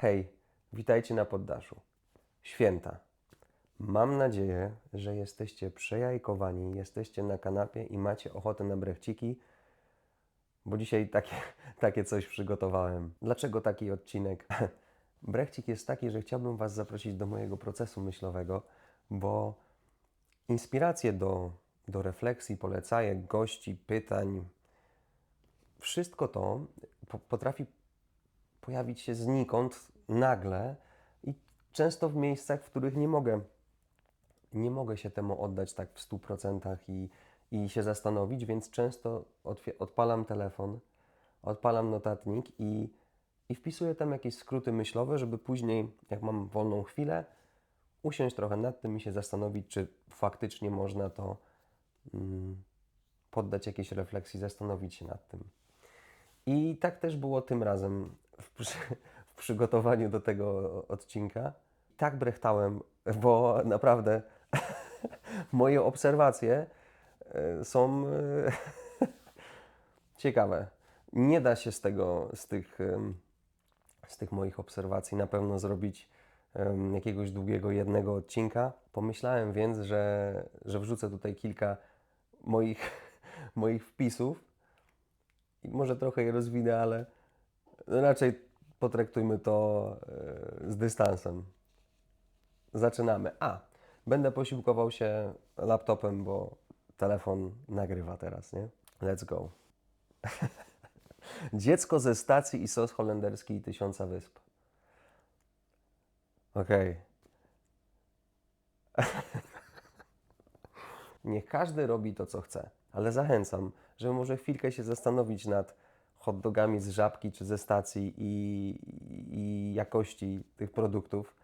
Hej, witajcie na poddaszu. Święta. Mam nadzieję, że jesteście przejajkowani, jesteście na kanapie i macie ochotę na brechciki, bo dzisiaj takie, takie coś przygotowałem. Dlaczego taki odcinek? Brechcik jest taki, że chciałbym Was zaprosić do mojego procesu myślowego, bo inspiracje do, do refleksji, polecajek, gości, pytań, wszystko to po, potrafi pojawić się znikąd, nagle i często w miejscach, w których nie mogę, nie mogę się temu oddać tak w 100% i, i się zastanowić, więc często odpalam telefon, odpalam notatnik i, i wpisuję tam jakieś skróty myślowe, żeby później, jak mam wolną chwilę, usiąść trochę nad tym i się zastanowić, czy faktycznie można to mm, poddać jakiejś refleksji, zastanowić się nad tym. I tak też było tym razem w, przy, w przygotowaniu do tego odcinka. Tak brechtałem, bo naprawdę moje obserwacje e, są e, ciekawe. Nie da się z tego, z tych, z tych moich obserwacji na pewno zrobić jakiegoś długiego jednego odcinka. Pomyślałem więc, że, że wrzucę tutaj kilka moich, moich wpisów i może trochę je rozwinę, ale raczej potraktujmy to e, z dystansem. Zaczynamy. A, będę posiłkował się laptopem, bo telefon nagrywa teraz, nie? Let's go. Dziecko ze stacji i sos holenderski i tysiąca wysp. Okej. Niech każdy robi to, co chce, ale zachęcam, żeby może chwilkę się zastanowić nad hot dogami z żabki czy ze stacji i, i jakości tych produktów,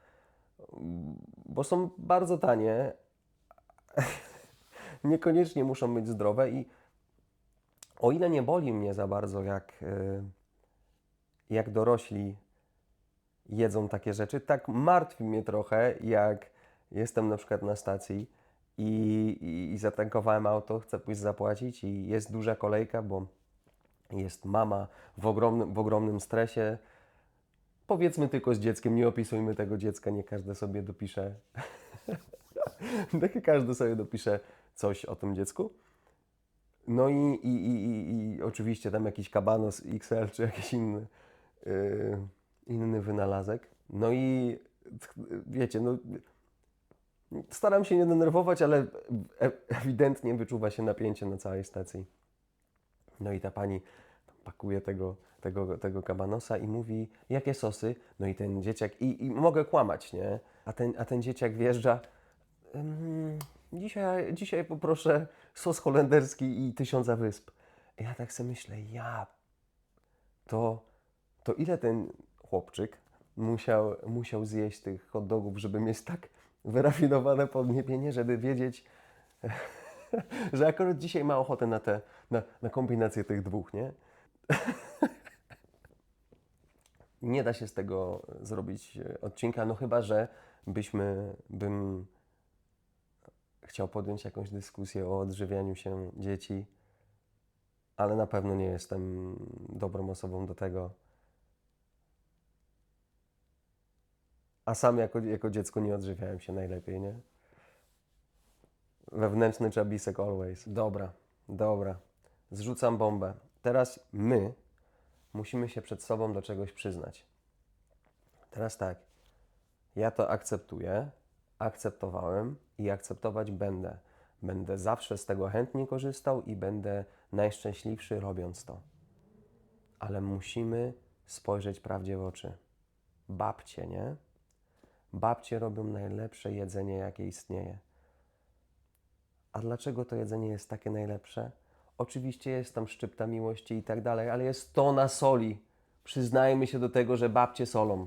bo są bardzo tanie, niekoniecznie muszą być zdrowe i o ile nie boli mnie za bardzo, jak, y, jak dorośli jedzą takie rzeczy, tak martwi mnie trochę, jak jestem na przykład na stacji i, i, i zatankowałem auto, chcę pójść zapłacić i jest duża kolejka, bo jest mama w ogromnym, w ogromnym stresie. Powiedzmy tylko z dzieckiem, nie opisujmy tego dziecka, nie każdy sobie dopisze. tak każdy sobie dopisze coś o tym dziecku. No i, i, i, i, oczywiście tam jakiś kabanos XL czy jakiś inny, yy, inny wynalazek. No i wiecie, no staram się nie denerwować, ale ewidentnie wyczuwa się napięcie na całej stacji. No i ta pani pakuje tego, tego, tego kabanosa i mówi, jakie sosy? No i ten dzieciak, i, i mogę kłamać, nie? A ten, a ten dzieciak wjeżdża, "Ym, dzisiaj, dzisiaj poproszę sos holenderski i tysiąca wysp. Ja tak sobie myślę, ja, to, to ile ten chłopczyk musiał, musiał zjeść tych hot dogów, żeby mieć tak wyrafinowane podniebienie, żeby wiedzieć, że akurat dzisiaj ma ochotę na, te, na, na kombinację tych dwóch, nie? Nie da się z tego zrobić e, odcinka, no chyba, że byśmy, bym chciał podjąć jakąś dyskusję o odżywianiu się dzieci, ale na pewno nie jestem dobrą osobą do tego. A sam jako, jako dziecko nie odżywiałem się najlepiej, nie? Wewnętrzny czabisek always. Dobra, dobra. Zrzucam bombę. Teraz my musimy się przed sobą do czegoś przyznać. Teraz tak. Ja to akceptuję, akceptowałem i akceptować będę. Będę zawsze z tego chętnie korzystał i będę najszczęśliwszy robiąc to. Ale musimy spojrzeć prawdzie w oczy. Babcie, nie? Babcie robią najlepsze jedzenie, jakie istnieje. A dlaczego to jedzenie jest takie najlepsze? Oczywiście jest tam szczypta miłości i tak dalej, ale jest tona soli. Przyznajmy się do tego, że babcie solą.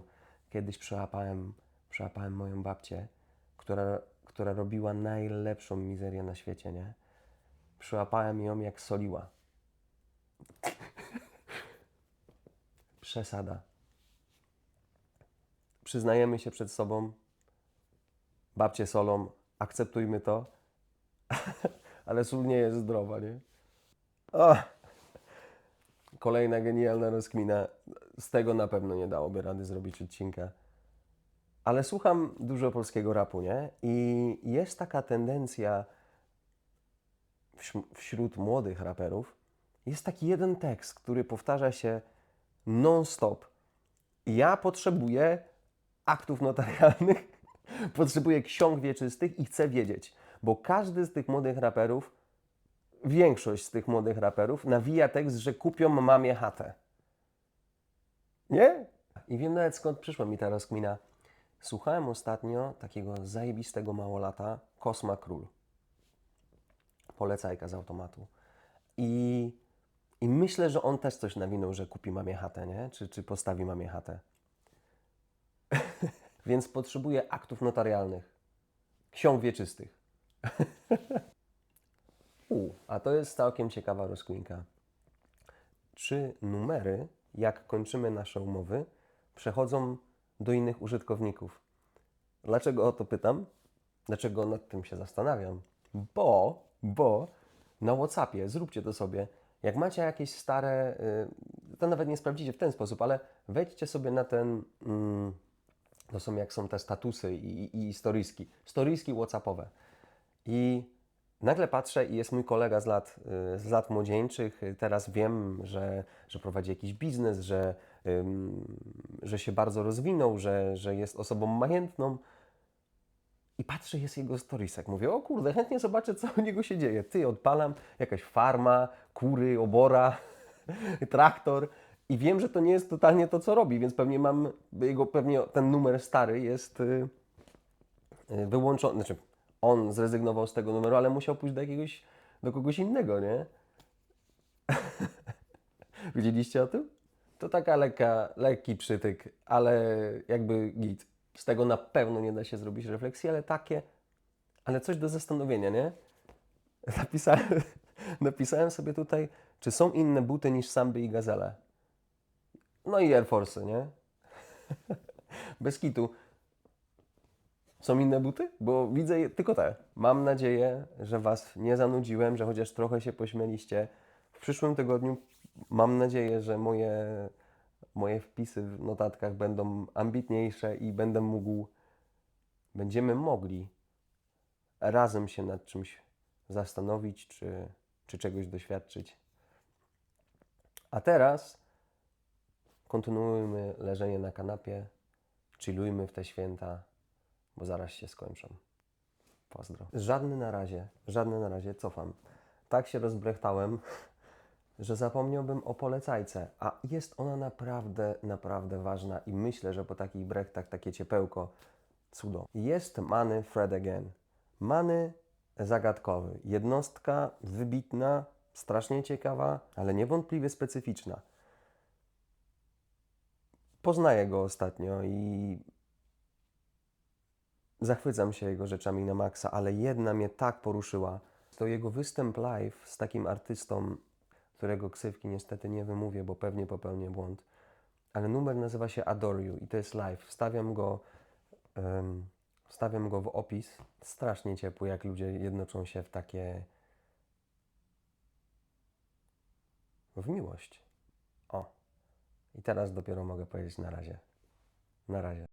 Kiedyś przełapałem, przełapałem moją babcię, która, która robiła najlepszą mizerię na świecie, nie? Przyłapałem ją jak soliła. Przesada. Przyznajemy się przed sobą, babcie solą, akceptujmy to, ale sól nie jest zdrowa, nie? O! Kolejna genialna rozkmina. z tego na pewno nie dałoby rady zrobić odcinka. Ale słucham dużo polskiego rapu, nie? I jest taka tendencja wś- wśród młodych raperów. Jest taki jeden tekst, który powtarza się non-stop. Ja potrzebuję aktów notarialnych, potrzebuję ksiąg wieczystych i chcę wiedzieć, bo każdy z tych młodych raperów, większość z tych młodych raperów nawija tekst, że kupią mamie chatę. Nie? I wiem nawet skąd przyszła mi ta rozkmina. Słuchałem ostatnio takiego zajebistego małolata Kosma Król. Polecajka z automatu. I, I myślę, że on też coś nawinął, że kupi mamie chatę, nie? Czy, czy postawi mamie chatę. Więc potrzebuje aktów notarialnych, ksiąg wieczystych. U, a to jest całkiem ciekawa rozkminka. Czy numery, jak kończymy nasze umowy, przechodzą do innych użytkowników? Dlaczego o to pytam? Dlaczego nad tym się zastanawiam? Bo, bo na WhatsAppie, zróbcie to sobie, jak macie jakieś stare, y, to nawet nie sprawdzicie w ten sposób, ale wejdźcie sobie na ten, mm, to są jak są te statusy i, i, i storyski, storyski WhatsAppowe. I nagle patrzę i jest mój kolega z lat, y, z lat młodzieńczych. Teraz wiem, że, że prowadzi jakiś biznes, że, że się bardzo rozwinął, że, że jest osobą majętną. I patrzę, jest jego storiesek. Mówię, o kurde, chętnie zobaczę, co u niego się dzieje. Ty, odpalam, jakaś farma, kury, obora, traktor. I wiem, że to nie jest totalnie to, co robi, więc pewnie mam, jego, pewnie ten numer stary jest y, y, wyłączony. Znaczy, on zrezygnował z tego numeru, ale musiał pójść do jakiegoś, do kogoś innego, nie? Widzieliście o tym? To taka lekka, lekki przytyk, ale jakby git. Z tego na pewno nie da się zrobić refleksji, ale takie, ale coś do zastanowienia, nie? Napisałem, napisałem sobie tutaj, czy są inne buty niż Samby i Gazele. No i Air Force, nie? Bez kitu. Są inne buty? Bo widzę tylko te. Mam nadzieję, że Was nie zanudziłem, że chociaż trochę się pośmieliście. W przyszłym tygodniu mam nadzieję, że moje, moje wpisy w notatkach będą ambitniejsze i będę mógł, będziemy mogli razem się nad czymś zastanowić, czy, czy czegoś doświadczyć. A teraz kontynuujmy leżenie na kanapie, chillujmy w te święta, bo zaraz się skończą. Pozdro. Żadny na razie, żadny na razie, cofam. Tak się rozbrechtałem, że zapomniałbym o polecajce, a jest ona naprawdę, naprawdę ważna i myślę, że po takich brechtach takie ciepełko, cudo. Jest Many Fred Again. Many zagadkowy. Jednostka wybitna, strasznie ciekawa, ale niewątpliwie specyficzna. Poznaję go ostatnio i zachwycam się jego rzeczami na maksa, ale jedna mnie tak poruszyła. To jego występ live z takim artystą, którego ksywki niestety nie wymówię, bo pewnie popełnię błąd. Ale numer nazywa się Adore You i to jest live. Wstawiam go, em, wstawiam go w opis. Strasznie ciepły, jak ludzie jednoczą się w takie... w miłość. O. I teraz dopiero mogę powiedzieć na razie. Na razie.